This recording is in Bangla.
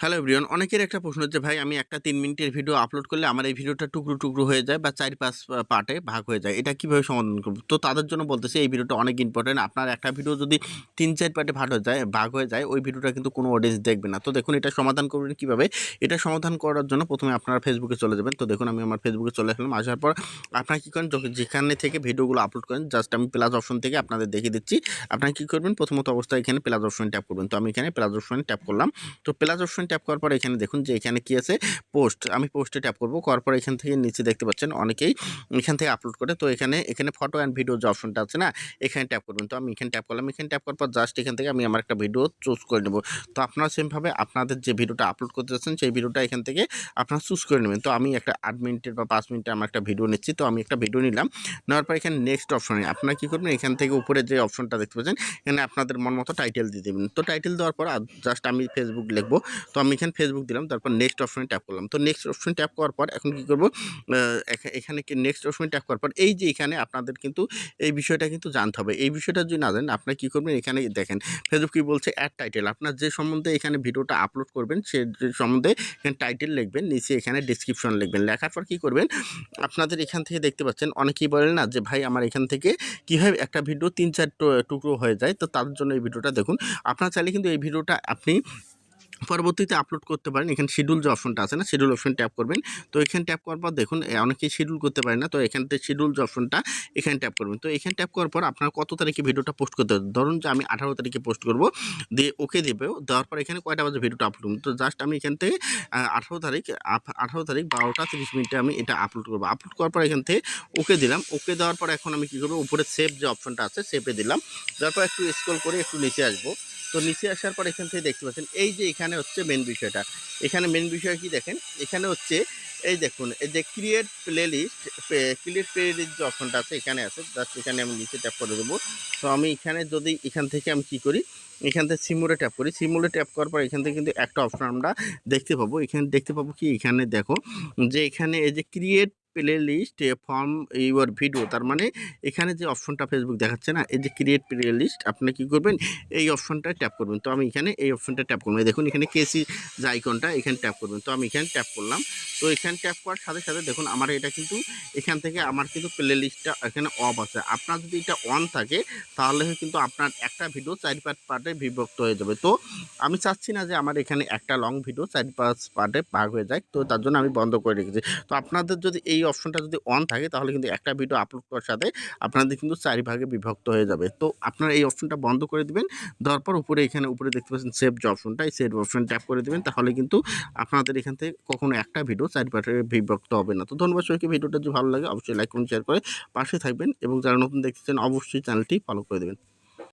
হ্যালো এভরিওয়ান অনেকের একটা প্রশ্ন হচ্ছে, ভাই, আমি একটা তিন মিনিটের ভিডিও আপলোড করলে আমার এই ভিডিওটা টুকরো টুকরো হয়ে যায় বা চার পাঁচ পার্টে ভাগ হয়ে যায়। এটা কীভাবে সমাধান করব? তো তাদের জন্য বলতেছি, এই ভিডিওটা অনেক ইম্পর্টেন্ট আপনার একটা ভিডিও যদি তিন, চার পার্টে ভাগ হয়ে যায়, ভাগ হয়ে যায়, ওই ভিডিওটা কিন্তু কোনো অডিয়েন্স দেখবে না। তো দেখুন, এটা সমাধান করবেন কীভাবে? এটা সমাধান করার জন্য প্রথমে আপনারা ফেসবুকে চলে যাবেন। তো দেখুন, আমি আমার ফেসবুকে চলে আসলাম। আসার পর আপনারা কী করেন? যেখানে থেকে ভিডিওগুলো আপলোড করেন জাস্ট আমি প্লাস অপশন থেকে আপনাদের দেখিয়ে দিচ্ছি। আপনারা কী করবেন? প্রথমত অবস্থায় এখানে প্লাস অপশন ট্যাপ করবেন। তো আমি এখানে প্লাস অপশন ট্যাপ করলাম। তো প্লাস অপশন ট্যাপ করার পর এখানে দেখুন যে এখানে কি আছে? পোস্ট আমি পোস্টে ট্যাপ করব, করার পর এখান থেকে নিচে দেখতে পাচ্ছেন অনেকেই এখান থেকে আপলোড করে। তো এখানে এখানে ফটো অ্যান্ড ভিডিও যে অপশনটা আছে না, এখানে ট্যাপ করবেন। তো আমি এখানে ট্যাপ করলাম। এখানে ট্যাপ করার পর জাস্ট এখান থেকে আমি আমার একটা ভিডিও চুজ করে নেব। তো আপনারা সেমভাবে আপনাদের যে ভিডিওটা আপলোড করতে যাচ্ছেন, সেই ভিডিওটা এখান থেকে আপনারা চুজ করে নেবেন। তো আমি একটা আট মিনিটের বা পাঁচ মিনিটের আমার একটা ভিডিও নিচ্ছি। তো আমি একটা ভিডিও নিলাম। নেওয়ার পর এখানে নেক্সট অপশনে আপনারা কী করবেন? এখান থেকে উপরে যে অপশনটা দেখতে পাচ্ছেন, এখানে আপনাদের মন মতো টাইটেল দিয়ে দেবেন। তো টাইটেল দেওয়ার পর জাস্ট আমি ফেসবুক লিখব। তো আমি এখানে ফেসবুক দিলাম, তারপর নেক্সট অপশনে ট্যাপ করলাম। তো নেক্সট অপশন ট্যাপ করার পর এখন কী করব? এখানে কি নেক্সট অপশনে ট্যাপ করার পর এই যে এখানে আপনাদের কিন্তু এই বিষয়টা কিন্তু জানতে হবে। এই বিষয়টা যদি না জানেন, আপনারা কী করবেন? এখানে দেখেন ফেসবুক কী বলছে অ্যাড টাইটেল আপনার যে সম্বন্ধে এখানে ভিডিওটা আপলোড করবেন, সে সম্বন্ধে এখানে টাইটেল লিখবেন, নিচে এখানে ডিসক্রিপশন লিখবেন। লেখার পর কী করবেন? আপনাদের এখান থেকে দেখতে পাচ্ছেন, অনেকেই বলেন না যে, ভাই, আমার এখান থেকে কীভাবে একটা ভিডিও তিন চার টুকরো হয়ে যায়? তো তার জন্য এই ভিডিওটা দেখুন। আপনার চাইলে কিন্তু এই ভিডিওটা আপনি পরবর্তীতে আপলোড করতে পারেন। এখানে শিডিউল যে অপশনটা আছে না শিডিউল অপশন ট্যাপ করবেন। তো এখানে ট্যাপ করার পর দেখুন অনেকেই শিডিউল করতে পারে না, তো এখান থেকে শিডিউল যে অপশনটা এখানে ট্যাপ করবেন। তো এখানে ট্যাপ করার পর আপনার কত তারিখে ভিডিওটা পোস্ট করতে হবে? ধরুন যে আমি আঠারো তারিখে পোস্ট করব, দিয়ে ওকে দেবে, দেওয়ার পর এখানে কয়টা বাজে ভিডিওটা আপলোড করব? তো জাস্ট আমি এখান থেকে আঠারো তারিখ আঠারো তারিখ বারোটা তিরিশ মিনিটে আমি এটা আপলোড করব। আপলোড করার পর এখান থেকে ওকে দিলাম। ওকে দেওয়ার পর এখন আমি কী করব? উপরে সেভ যে অপশনটা আছে সেভে দিলাম। তারপর একটু স্ক্রল করে একটু নিচে আসব। তো নিচে আসার পর এখান থেকে দেখতে পাচ্ছেন, এই যে এখানে হচ্ছে মেন বিষয়টা। এখানে মেন বিষয় কি দেখেন? এখানে হচ্ছে, এই দেখুন, এই যে create playlist create playlist যে অপশনটা আছে, এখানে আছে জাস্ট এখানে আমি নিচে ট্যাপ করে দেবো। তো আমি এখানে যদি, এখান থেকে আমি কি করি? এখান থেকে সিমুলে ট্যাপ করি। সিমুলে ট্যাপ করার পর এখান থেকে কিন্তু একটা অপশন আমরা দেখতে পাবো। এখানে দেখতে পাবো কি? এখানে দেখো যে এখানে এই যে create playlist from your video তার মানে এখানে যে অপশনটা ফেসবুক দেখাচ্ছে না, এই যে ক্রিয়েট প্লে লিস্ট আপনি কী করবেন? এই অপশনটা ট্যাপ করবেন। তো আমি এখানে এই অপশনটা ট্যাপ করবেন দেখুন, এখানে কেসি যে আইকনটা এখানে ট্যাপ করবেন। তো আমি এখানে ট্যাপ করলাম। তো এখানে ট্যাপ করার সাথে সাথে দেখুন, আমার এটা কিন্তু এখান থেকে আমার কিন্তু প্লে লিস্টটা এখানে অফ আছে। আপনার যদি এটা অন থাকে, তাহলে কিন্তু আপনার একটা ভিডিও চার পাঁচ পার্টে বিভক্ত হয়ে যাবে। তো আমি চাচ্ছি না যে আমার এখানে একটা লং ভিডিও চার পাঁচ পার্টে ভাগ হয়ে যায়, তো তার জন্য আমি বন্ধ করে রেখেছি। তো আপনাদের যদি এই অপশনটা যদি অন থাকে, তাহলে কিন্তু একটা ভিডিও আপলোড করার সাথে আপনাদের কিন্তু চারি ভাগে বিভক্ত হয়ে যাবে। তো আপনারা এই অপশনটা বন্ধ করে দিবেন, দেওয়ার পর উপরে এখানে উপরে দেখতে পাচ্ছেন সেভ যে অপশনটা এই সেভ অপশন ট্যাপ করে দেবেন, তাহলে কিন্তু আপনাদের এখান থেকে কখনো একটা ভিডিও চার পার্টে বিভক্ত হবে না। তো ধন্যবাদ সবাইকে ভিডিওটা যদি ভালো লাগে, অবশ্যই লাইক করুন শেয়ার করে পাশে থাকবেন এবং যারা নতুন দেখতেছেন, অবশ্যই চ্যানেলটি ফলো করে দেবেন।